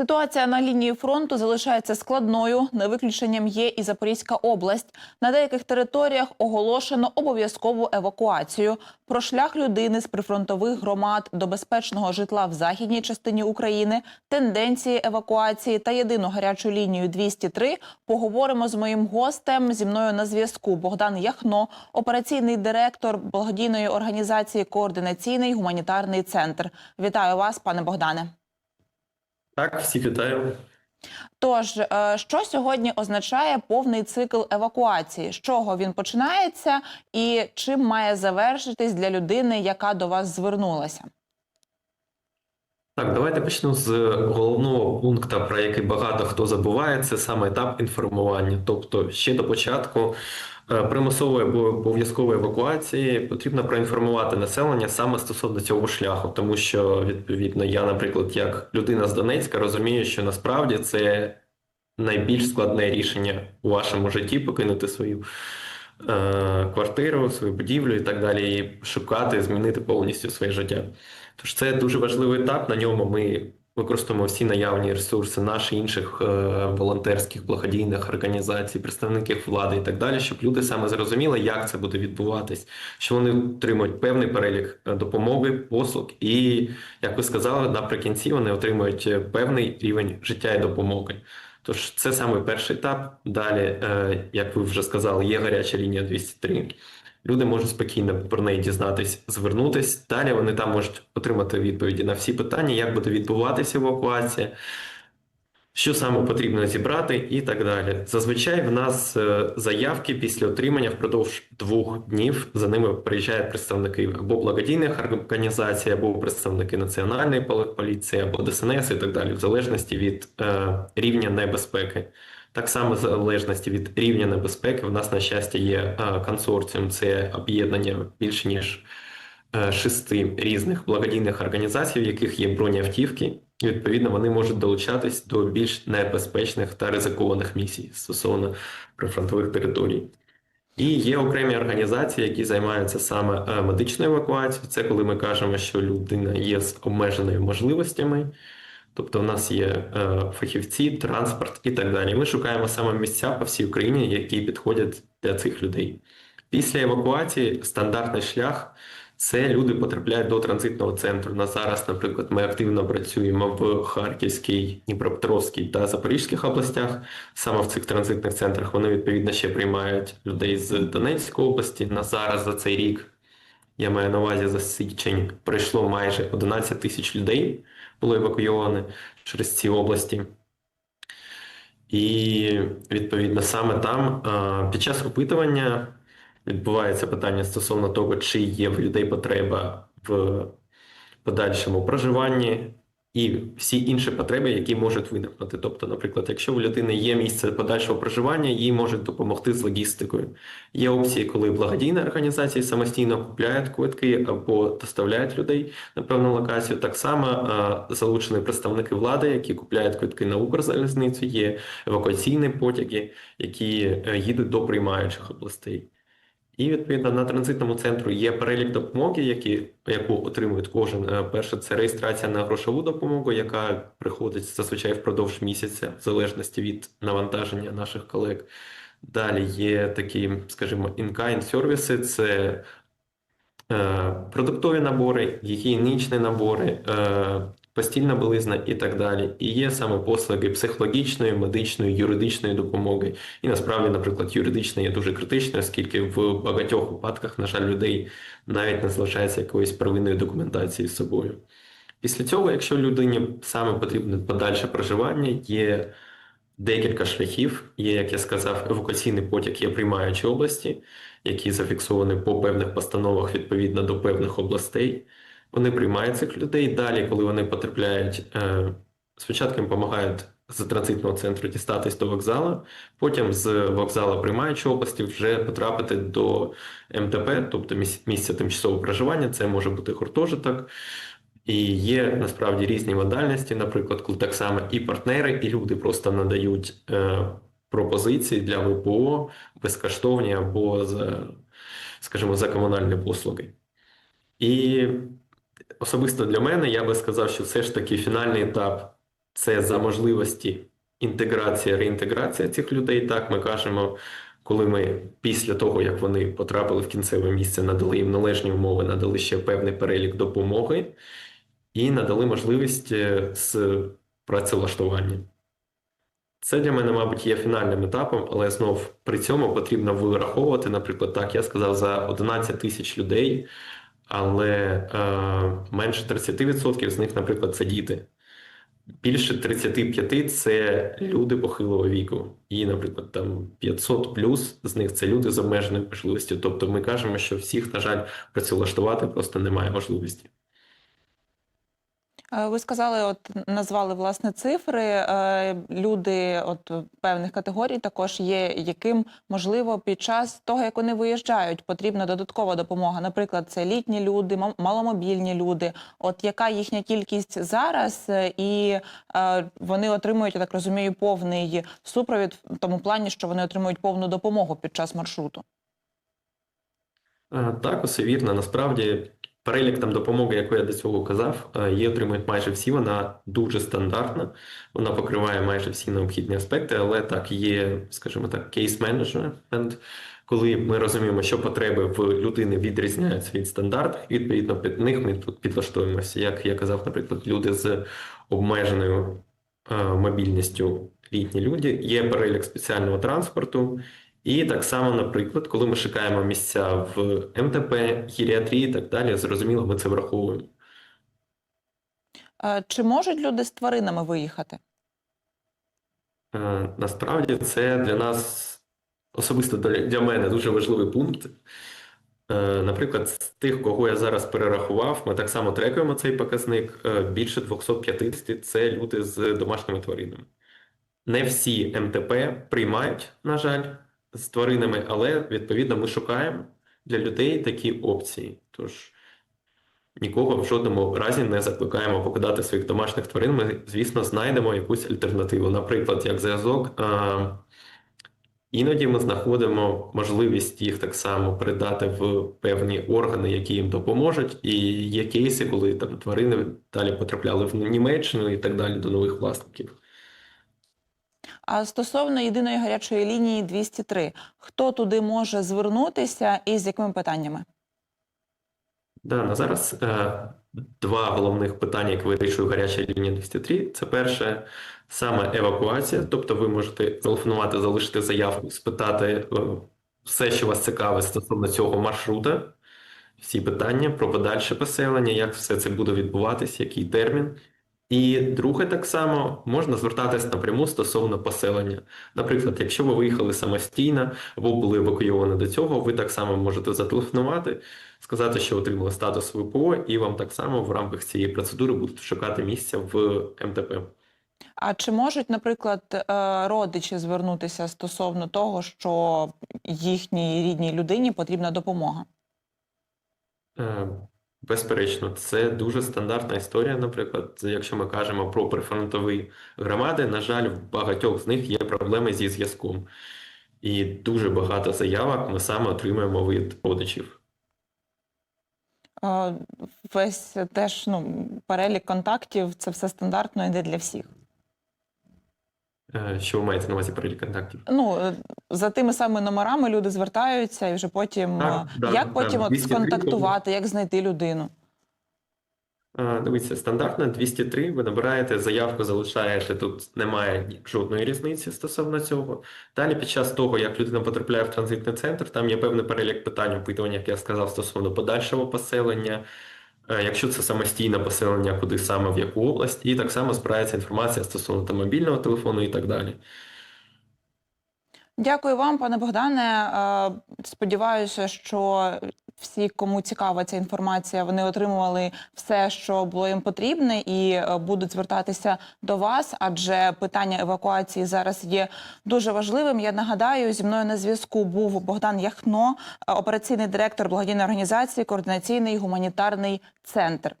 Ситуація на лінії фронту залишається складною. Не виключенням є і Запорізька область. На деяких територіях оголошено обов'язкову евакуацію. Про шлях людини з прифронтових громад до безпечного житла в західній частині України, тенденції евакуації та єдину гарячу лінію 203 поговоримо з моїм гостем. Зі мною на зв'язку Богдан Яхно, операційний директор благодійної організації Координаційний гуманітарний центр. Вітаю вас, пане Богдане. Так, всіх вітаю. Тож, е, що сьогодні означає повний цикл евакуації? З чого він починається, і чим має завершитись для людини, яка до вас звернулася? Так, давайте почну з головного пункту, про який багато хто забуває, це саме етап інформування. Тобто, ще до початку примусової або обов'язкової евакуації потрібно проінформувати населення саме стосовно цього шляху, тому що відповідно я, наприклад, як людина з Донецька, розумію, що насправді це найбільш складне рішення у вашому житті покинути свою. е, Квартиру, свою будівлю і так далі, і шукати, змінити повністю своє життя. Тож це дуже важливий етап. На ньому ми використовуємо всі наявні ресурси наших інших е, волонтерських благодійних організацій, представників влади і так далі, щоб люди саме зрозуміли, як це буде відбуватись, що вони отримують певний перелік е, допомоги, послуг, і як ви сказали, наприкінці вони отримують е, певний рівень життя і допомоги. Тож це саме перший етап. Далі, як ви вже сказали, є гаряча лінія 203. Люди можуть спокійно про неї дізнатись, звернутись. Далі вони там можуть отримати відповіді на всі питання, як буде відбуватися евакуація, що саме потрібно зібрати, і так далі. Зазвичай в нас е, заявки після отримання впродовж двох днів за ними приїжджають представники або благодійних організацій, або представники національної поліції, або ДСНС і так далі, в залежності від е, рівня небезпеки. Так само, в залежності від рівня небезпеки, в нас, на щастя, є е, консорціум, це об'єднання більше ніж е, шести різних благодійних організацій, в яких є бронеавтівки. І, відповідно, вони можуть долучатись до більш небезпечних та ризикованих місій стосовно прифронтових територій. І є окремі організації, які займаються саме е, медичною евакуацією. Це коли ми кажемо, що людина є з обмеженими можливостями. Тобто, в нас є е, фахівці, транспорт і так далі. Ми шукаємо саме місця по всій Україні, які підходять для цих людей. Після евакуації стандартний шлях це люди потрапляють до транзитного центру. На зараз, наприклад, ми активно працюємо в Харківській, Дніпропетровській та Запорізьких областях. Саме в цих транзитних центрах вони відповідно ще приймають людей з Донецької області. На зараз за цей рік я маю на увазі за січень пройшло майже 11 тисяч людей, було евакуйовані через ці області. І відповідно саме там під час опитування відбувається питання стосовно того, чи є в людей потреба в подальшому проживанні і всі інші потреби, які можуть виникнути. Тобто, наприклад, якщо у людини є місце подальшого проживання, їй можуть допомогти з логістикою. Є опції, коли благодійні організації самостійно купляють квитки або доставляють людей на певну локацію. Так само а, залучені представники влади, які купляють квитки на Укрзалізницю, є евакуаційні потяги, які е, їдуть до приймаючих областей. І відповідно на транзитному центру є перелік допомоги, які, яку отримує кожен. Е, Перше це реєстрація на грошову допомогу, яка приходить зазвичай впродовж місяця, в залежності від навантаження наших колег. Далі є такі, скажімо, in-kind сервіси, це е, продуктові набори, гігієнічні набори, е, постільна білизна і так далі. І є саме послуги психологічної, медичної, юридичної допомоги. І насправді, наприклад, юридична є дуже критичною, оскільки в багатьох випадках, на жаль, людей навіть не залишається якоїсь первинної документації з собою. Після цього, якщо людині саме потрібне подальше проживання, є декілька шляхів. Є, як я сказав, евакуаційний потяг є приймаючі області, які зафіксовані по певних постановах відповідно до певних областей. Вони приймають цих людей. Далі, коли вони потрапляють, е, спочатку їм допомагають з транзитного центру дістатись до вокзалу, потім з вокзалу приймаючої області вже потрапити до МТП, тобто місця тимчасового проживання. Це може бути гуртожиток. І є насправді різні модальності, наприклад, коли так само і партнери, і люди просто надають е, пропозиції для ВПО безкоштовні або за, скажімо, за комунальні послуги. І особисто для мене я би сказав, що все ж таки фінальний етап це за можливості інтеграція, реінтеграція цих людей. Так ми кажемо, коли ми після того, як вони потрапили в кінцеве місце, надали їм належні умови, надали ще певний перелік допомоги і надали можливість е, з працевлаштування. Це для мене, мабуть, є фінальним етапом, але знов при цьому потрібно вираховувати, наприклад, так, я сказав, за 11 тисяч людей, але е, менше 30% з них, наприклад, це діти. Більше 35 це люди похилого віку. І, наприклад, там 500 плюс з них це люди з обмеженою можливістю. Тобто ми кажемо, що всіх, на жаль, працевлаштувати просто немає можливості. Е, Ви сказали, от назвали власне цифри. Е, Люди от певних категорій також є, яким можливо під час того, як вони виїжджають, потрібна додаткова допомога. Наприклад, це літні люди, мал- маломобільні люди. От яка їхня кількість зараз, е, і вони отримують, я так розумію, повний супровід в тому плані, що вони отримують повну допомогу під час маршруту. Так, усе вірно. Насправді, перелік там допомоги, яку я до цього казав, е, її отримують майже всі. Вона дуже стандартна, вона покриває майже всі необхідні аспекти, але так, є, скажімо так, кейс-менеджмент, коли ми розуміємо, що потреби в людини відрізняються від стандартних, відповідно, під них ми тут підлаштовуємося. Як я казав, наприклад, люди з обмеженою е, мобільністю, літні люди, є перелік спеціального транспорту. І так само, наприклад, коли ми шукаємо місця в МТП, гіріатрії і так далі, зрозуміло, ми це враховуємо. Чи можуть люди з тваринами виїхати? Е, Насправді це для нас, особисто для для мене, дуже важливий пункт. Е, Наприклад, з тих, кого я зараз перерахував, ми так само трекуємо цей показник. Е, Більше 250 – це люди з домашніми тваринами. Не всі МТП приймають, на жаль, з тваринами, але відповідно ми шукаємо для людей такі опції. Тож нікого в жодному разі не закликаємо покидати своїх домашніх тварин. Ми, звісно, знайдемо якусь альтернативу. Наприклад, як зв'язок, іноді ми знаходимо можливість їх так само передати в певні органи, які їм допоможуть. І є кейси, коли там тварини далі потрапляли в Німеччину і так далі до нових власників. А стосовно єдиної гарячої лінії 203, хто туди може звернутися і з якими питаннями? Да, на зараз е, два головних питання, які вирішує гаряча лінія 203. Це перше саме евакуація, тобто ви можете телефонувати, залишити заявку, спитати е, все, що вас цікавить стосовно цього маршрута, всі питання про подальше поселення, як все це буде відбуватися, який термін. І друге, так само можна звертатись напряму стосовно поселення. Наприклад, якщо ви виїхали самостійно або були евакуйовані до цього, ви так само можете зателефонувати, сказати, що отримали статус ВПО, і вам так само в рамках цієї процедури будуть шукати місця в МТП. А чи можуть, наприклад, е, родичі звернутися стосовно того, що їхній рідній людині потрібна допомога? Безперечно, це дуже стандартна історія. Наприклад, якщо ми кажемо про прифронтові громади, на жаль, в багатьох з них є проблеми зі зв'язком. І дуже багато заявок ми саме отримуємо від родичів. Весь теж ну, перелік контактів це все стандартно йде для всіх. Е, Що ви маєте на увазі перелік контактів? Ну е, за тими самими номерами люди звертаються, і вже потім Так, е, як да, потім от 203 сконтактувати, як знайти людину? Дивіться, стандартно 203, ви набираєте заявку, залишаєте, тут немає жодної різниці стосовно цього. Далі, під час того, як людина потрапляє в транзитний центр, там є певний перелік питань, опитування, як я сказав, стосовно подальшого поселення, якщо це самостійне поселення, куди саме, в яку область, і так само збирається інформація стосовно там, мобільного телефону і так далі. Дякую вам, пане Богдане. Е, Сподіваюся, що всі, кому цікава ця інформація, вони отримували все, що було їм потрібне, і е, будуть звертатися до вас, адже питання евакуації зараз є дуже важливим. Я нагадаю, зі мною на зв'язку був Богдан Яхно, е, операційний директор благодійної організації, координаційний гуманітарний центр.